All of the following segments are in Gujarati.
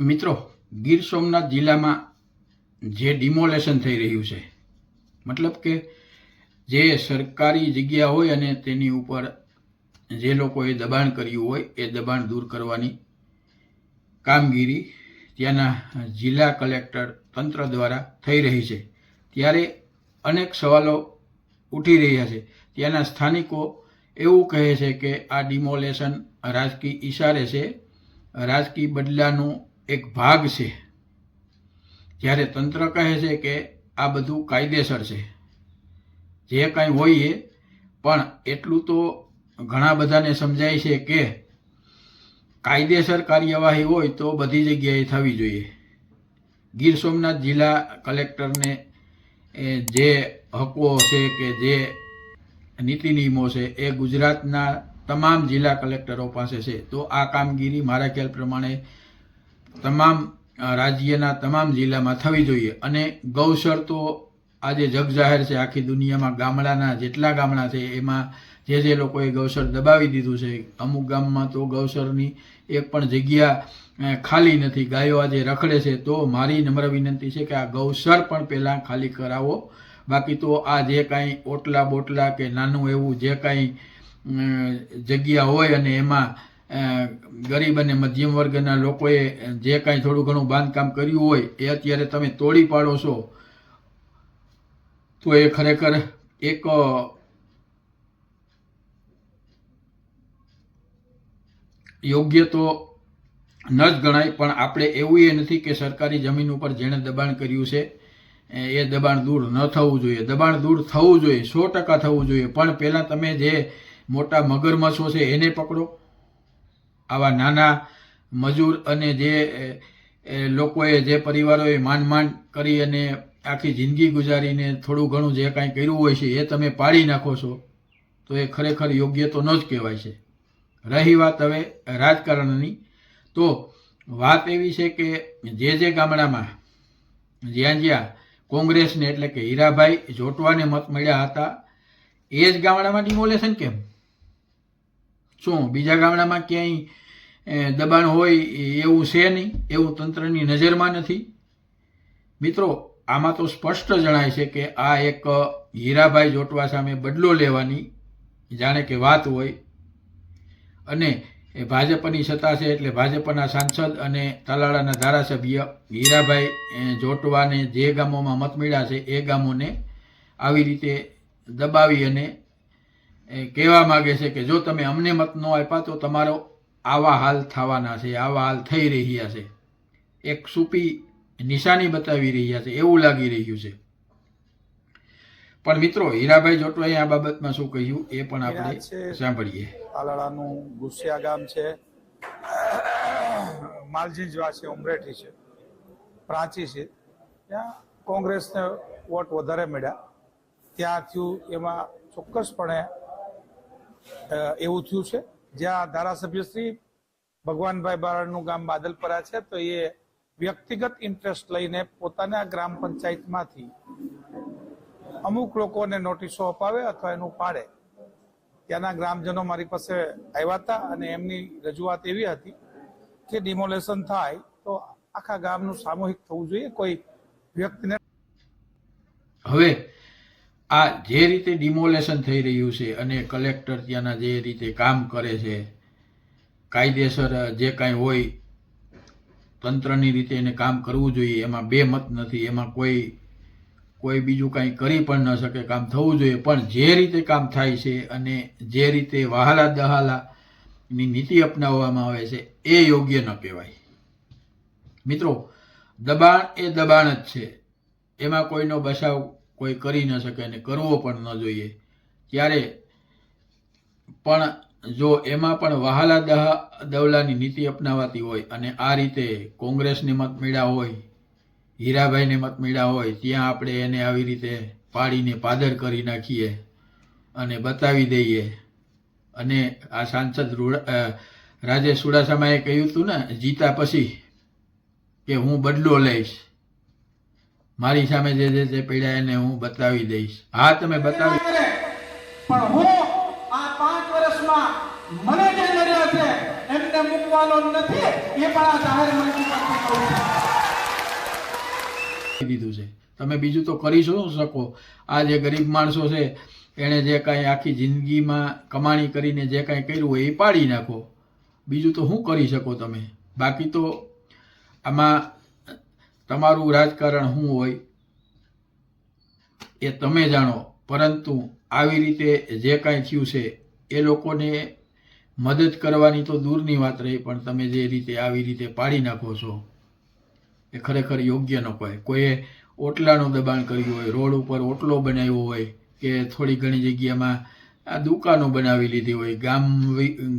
મિત્રો, ગીર સોમનાથ જિલ્લામાં જે ડિમોલેશન થઈ રહ્યું છે, મતલબ કે જે સરકારી જગ્યા હોય અને તેની ઉપર જે લોકોએ દબાણ કર્યું હોય, એ દબાણ દૂર કરવાની કામગીરી ત્યાંના જિલ્લા કલેક્ટર તંત્ર દ્વારા થઈ રહી છે. ત્યારે અનેક સવાલો ઉઠી રહ્યા છે. ત્યાંના સ્થાનિકો એવું કહે છે કે આ ડિમોલેશન રાજકીય ઈશારે છે. રાજકીય બદલાનો એક ભાગ છે. જ્યારે તંત્ર કહે છે કે આ બધું કાયદેસર છે. જે કાંઈ એ પણ એટલું તો ઘણા બધાને સમજાય છે કે કાયદેસર કાર્યવાહી હોય તો બધી જગ્યાએ થવી જોઈએ. ગીર સોમનાથ જિલ્લા કલેક્ટરને જે હકો છે કે જે નીતિ નિયમો છે, એ ગુજરાતના તમામ જિલ્લા કલેક્ટરો પાસે છે. તો આ કામગીરી મારા ખ્યાલ પ્રમાણે તમામ રાજ્યના તમામ જિલ્લામાં થવી જોઈએ. અને ગૌસર તો આજે જગજાહેર છે. આખી દુનિયામાં ગામડાના જેટલા ગામડા છે, એમાં જે જે લોકોએ ગૌસર દબાવી દીધું છે, અમુક ગામમાં તો ગૌસરની એક પણ જગ્યા ખાલી નથી. ગાયો આજે રખડે છે. તો મારી નમ્ર વિનંતી છે કે આ ગૌસર પણ પહેલાં ખાલી કરાવો. બાકી તો આ જે કાંઈ ઓટલા બોટલા કે નાનું એવું જે કાંઈ જગ્યા હોય અને એમાં ગરીબ અને મધ્યમ વર્ગના લોકોએ જે કાંઈ થોડું ઘણું બાંધકામ કર્યું હોય, એ અત્યારે તમે તોડી પાડો છો, તો એ ખરેખર એક યોગ્ય તો ન જ ગણાય, પણ આપણે એવું એ નથી કે સરકારી જમીન ઉપર જેણે દબાણ કર્યું છે એ દબાણ દૂર ન થવું જોઈએ. દબાણ દૂર થવું જોઈએ, સો ટકા થવું જોઈએ. પણ પહેલાં તમે જે મોટા મગરમચ્છો છે, એને પકડો. આવા નાના મજૂર અને જે લોકોએ જે પરિવારોએ માંડ માંડ કરી અને આખી જિંદગી ગુજારીને થોડું ઘણું જે કાંઈ કર્યું હોય છે, એ તમે પાડી નાખો છો, તો એ ખરેખર યોગ્ય તો ન જ કહેવાય છે. રહી વાત હવે રાજકારણની. તો વાત એવી છે કે જે જે ગામડામાં જ્યાં જ્યાં કોંગ્રેસને એટલે કે હીરાભાઈ જોટવાને મત મળ્યા હતા, એ જ ગામડામાં ડિમોલેશન કેમ? શું, બીજા ગામડામાં ક્યાંય દબાણ હોય એવું છે નહીં, એવું તંત્રની નજરમાં નથી? મિત્રો, આમાં તો સ્પષ્ટ જણાય છે કે આ એક હીરાભાઈ જોટવા સામે બદલો લેવાની જાણે કે વાત હોય. અને એ ભાજપની સત્તા છે એટલે ભાજપના સાંસદ અને તાલાળાના ધારાસભ્ય હીરાભાઈ જોટવાને જે ગામોમાં મત મળ્યા છે એ ગામોને આવી રીતે દબાવી અને કહેવા માગે છે કે જો તમે અમને મત ન આપ્યા તો તમારો આવા હાલ થવાના છે આવા હાલ થઈ રહ્યા છે. એક સૂપી નિશાની બતાવી રહ્યા છે એવું લાગી રહ્યું છે. પણ મિત્રો હીરાભાઈ જોટવાએ આ બાબતમાં શું કહ્યું એ પણ આપણે સાંભળીએ. આલાળાનું ગુસિયા ગામ છે. માલજીજવા છે ઉમરેઠી છે. પ્રાંચી છે. ત્યાં કોંગ્રેસને વોટ વધારે મળ્યા. ત્યાં થયું એમાં ચોક્કસપણે એવું થયું છે. જ્યાં ધારાસભ્યશ્રી ભગવાનભાઈ બારડનું ગામ બાદલપરા છે, તો એ વ્યક્તિગત ઇન્ટરેસ્ટ લઈને પોતાના ગ્રામ પંચાયતમાંથી અમુક લોકોને નોટિસો અપાવે અથવા એનું પાડે. ત્યાંના ગ્રામજનો મારી પાસે આવ્યા હતા અને એમની રજૂઆત એવી હતી કે ડિમોલેશન થાય તો આખા ગામનું સામૂહિક થવું જોઈએ. કોઈ વ્યક્તિને હવે આ જે રીતે ડિમોલેશન થઈ રહ્યું છે અને કલેક્ટર ત્યાંના જે રીતે કામ કરે છે, કાયદેસર જે કાંઈ હોય, તંત્રની રીતે એને કામ કરવું જોઈએ. એમાં બે મત નથી. એમાં કોઈ કોઈ બીજું કાંઈ કરી પણ ન શકે. કામ થવું જોઈએ. પણ જે રીતે કામ થાય છે અને જે રીતે વહાલા દહાલાની નીતિ અપનાવવામાં આવે છે, એ યોગ્ય ન કહેવાય. મિત્રો, દબાણ એ દબાણ જ છે. એમાં કોઈનો બચાવ કોઈ કરી ન શકે અને કરવો પણ ન જોઈએ. ત્યારે પણ જો એમાં પણ વહાલા દહ દવલાની નીતિ અપનાવાતી હોય અને આ રીતે કોંગ્રેસને મત મેળા હોય, હીરાભાઈને મત મેળા હોય, ત્યાં આપણે એને આવી રીતે પાડીને પાદર કરી નાખીએ અને બતાવી દઈએ. અને આ સાંસદ રાજેશ ચુડાસમાએ કહ્યું હતું ને, જીતા પછી કે હું બદલો લઈશ. મારી સામે જે જે તે પીડા એને હું બતાવી દઈશ. હા તમે બતાવી પણ હું આ પાંચ વર્ષમાં મને જે નડ્યા છે એમને મૂકવાનો નથી એ પણ આ જાહેર મંચ દીધું છે. તમે બીજું તો કરી શું શકો? આ જે ગરીબ માણસો છે એણે જે કાંઈ આખી જિંદગીમાં કમાણી કરીને જે કાંઈ કર્યું હોય એ પાડી નાખો. બીજું તો શું કરી શકો તમે? બાકી તો આમાં તમારું રાજકારણ શું હોય એ તમે જાણો. પરંતુ આવી રીતે જે કાંઈ થયું છે, એ લોકોને મદદ કરવાની તો દૂરની વાત રહી, પણ તમે જે રીતે આવી રીતે પાડી નાખો છો, એ ખરેખર યોગ્ય ન કહેવાય. કોઈએ ઓટલાનું દબાણ કર્યું હોય, રોડ ઉપર ઓટલો બનાવ્યો હોય, કે થોડી ઘણી જગ્યામાં આ દુકાનો બનાવી લીધી હોય, ગામ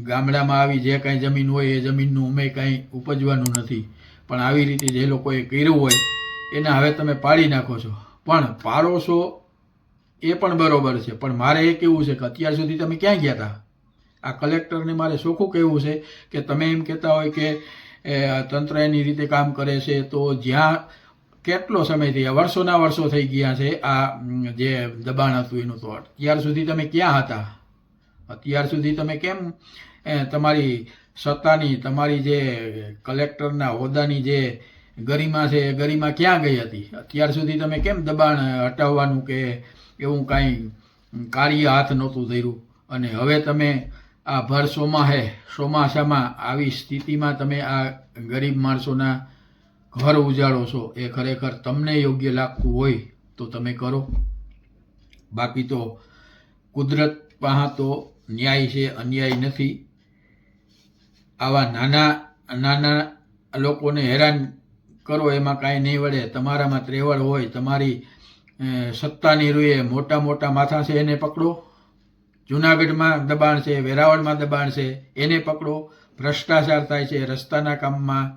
ગામડામાં આવી જે કાંઈ જમીન હોય, એ જમીનનું અમે કાંઈ ઉપજવાનું નથી. પણ આવી રીતે જે લોકોએ કર્યું હોય, એને હવે તમે પાડી નાખો છો. પણ પાડો છો એ પણ બરોબર છે. પણ મારે એ કેવું છે કે અત્યાર સુધી તમે ક્યાં ગયા હતા આ કલેક્ટરને મારે ચોખ્ખું કહેવું છે કે તમે એમ કહેતા હોય કે તંત્ર એની રીતે કામ કરે છે, તો જ્યાં કેટલો સમય થઈ વર્ષોના વર્ષો થઈ ગયા છે આ જે દબાણ હતું એનું તો. અત્યાર સુધી તમે ક્યાં હતા? અત્યાર સુધી તમે કેમ તમારી સત્તાની, તમારી જે કલેક્ટરના હોદ્દાની જે ગરિમા છે, એ ગરિમા ક્યાં ગઈ હતી? અત્યાર સુધી તમે કેમ દબાણ હટાવવાનું કે એવું કાંઈ કાર્ય હાથ નહોતું ધર્યું? અને હવે તમે આ ભર ચોમાહે, ચોમાસામાં આવી સ્થિતિમાં તમે આ ગરીબ માણસોના ઘર ઉજાડો છો, એ ખરેખર તમને યોગ્ય લાગતું હોય તો તમે કરો. બાકી તો કુદરત પાસે તો ન્યાય છે, અન્યાય નથી. આવા નાના નાના લોકોને હેરાન કરો, એમાં કાંઈ નહીં વળે. તમારામાં ત્રેવડ હોય, તમારી સત્તાની રૂએ મોટા મોટા માથા છે, એને પકડો. જુનાગઢમાં દબાણ છે, વેરાવળમાં દબાણ છે, એને પકડો. ભ્રષ્ટાચાર થાય છે, રસ્તાના કામમાં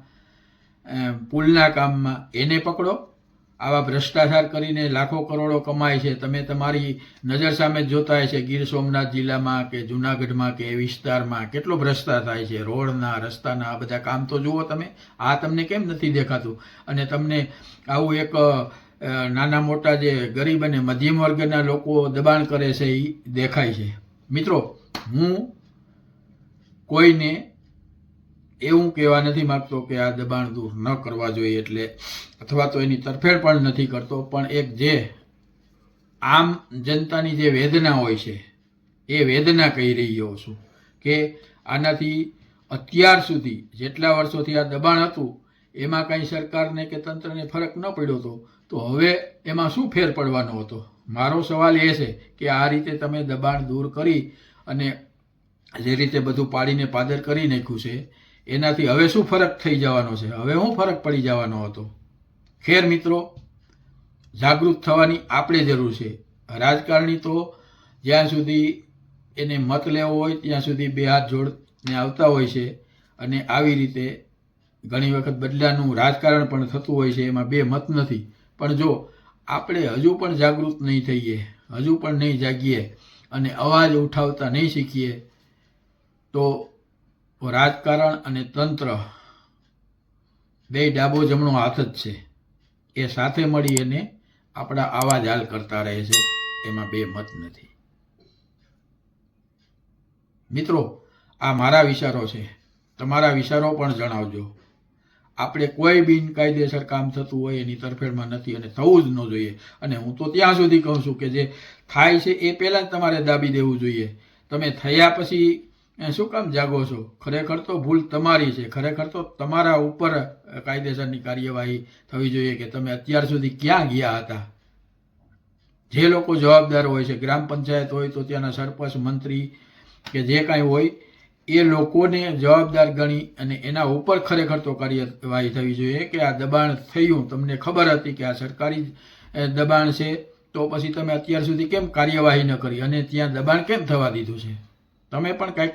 પુલના કામમાં, એને પકડો. આવા ભ્રષ્ટાચાર કરીને લાખો કરોડો કમાય છે. તમે તમારી નજર સામે જોતા છે ગીર સોમનાથ જિલ્લામાં કે જુનાગઢમાં કે એ વિસ્તારમાં કેટલો ભ્રષ્ટાચાર થાય છે. રોડના, રસ્તાના, આ બધા કામ તો જુઓ તમે. આ તમને કેમ નથી દેખાતું? અને તમને આવું એક નાના મોટા જે ગરીબ અને મધ્યમ વર્ગના લોકો દબાણ કરે છે એ દેખાય છે. મિત્રો, હું કોઈને એવું કહેવા નથી માગતો કે આ દબાણ દૂર ન કરવા જોઈએ એટલે અથવા તો એની તરફેણ પણ નથી કરતો, પણ એક જે આમ જનતાની જે વેદના હોય છે, એ વેદના કહી રહ્યો છું કે આનાથી અત્યાર સુધી જેટલા વર્ષોથી આ દબાણ હતું, એમાં કાંઈ સરકારને કે તંત્રને ફરક ન પડ્યો હતો, તો હવે એમાં શું ફેર પડવાનો હતો? મારો સવાલ એ છે કે આ રીતે તમે દબાણ દૂર કરી અને જે રીતે બધું પાડીને પાદર કરી નાખ્યું છે એનાથી હવે શું ફરક થઈ જવાનો છે? હવે શું ફરક પડી જવાનો હતો. ખેર મિત્રો, જાગૃત થવાની આપણે જરૂર છે. રાજકારણી તો જ્યાં સુધી એને મત લેવો હોય, ત્યાં સુધી બે હાથ જોડને આવતા હોય છે અને આવી રીતે ઘણી વખત બદલાનું રાજકારણ પણ થતું હોય છે, એમાં બે મત નથી. પણ જો આપણે હજુ પણ જાગૃત નહીં થઈએ, હજુ પણ નહીં જાગીએ અને અવાજ ઉઠાવતા નહીં શીખીએ, તો રાજકારણ અને તંત્ર બે ડાબો જમણો હાથ જ છે. એ સાથે મળી અને આપણા આવા જ હાલ કરતા રહે છે. એમાં બે મત નથી. મિત્રો, આ મારા વિચારો છે. તમારા વિચારો પણ જણાવજો. આપણે કોઈ બિનકાયદેસર કામ થતું હોય એની તરફેણમાં નથી અને થવું જ ન જોઈએ. અને હું તો ત્યાં સુધી કહું છું કે જે થાય છે એ પહેલાં જ તમારે દાબી દેવું જોઈએ. તમે થયા પછી એ શું કામ જાગો છો? ખરેખર તો ભૂલ તમારી છે. ખરેખર તો તમારા ઉપર કાયદેસરની કાર્યવાહી થવી જોઈએ કે તમે અત્યાર સુધી ક્યાં ગયા હતા? જે લોકો જવાબદાર હોય છે, ગ્રામ પંચાયત હોય તો ત્યાંના સરપંચ, મંત્રી કે જે કાંઈ હોય, એ લોકોને જવાબદાર ગણી અને એના ઉપર ખરેખર તો કાર્યવાહી થવી જોઈએ કે આ દબાણ થયું. તમને ખબર હતી કે આ સરકારી દબાણ છે, તો પછી તમે અત્યાર સુધી કેમ કાર્યવાહી ન કરી અને ત્યાં દબાણ કેમ થવા દીધું છે? તમે પણ કાંઈક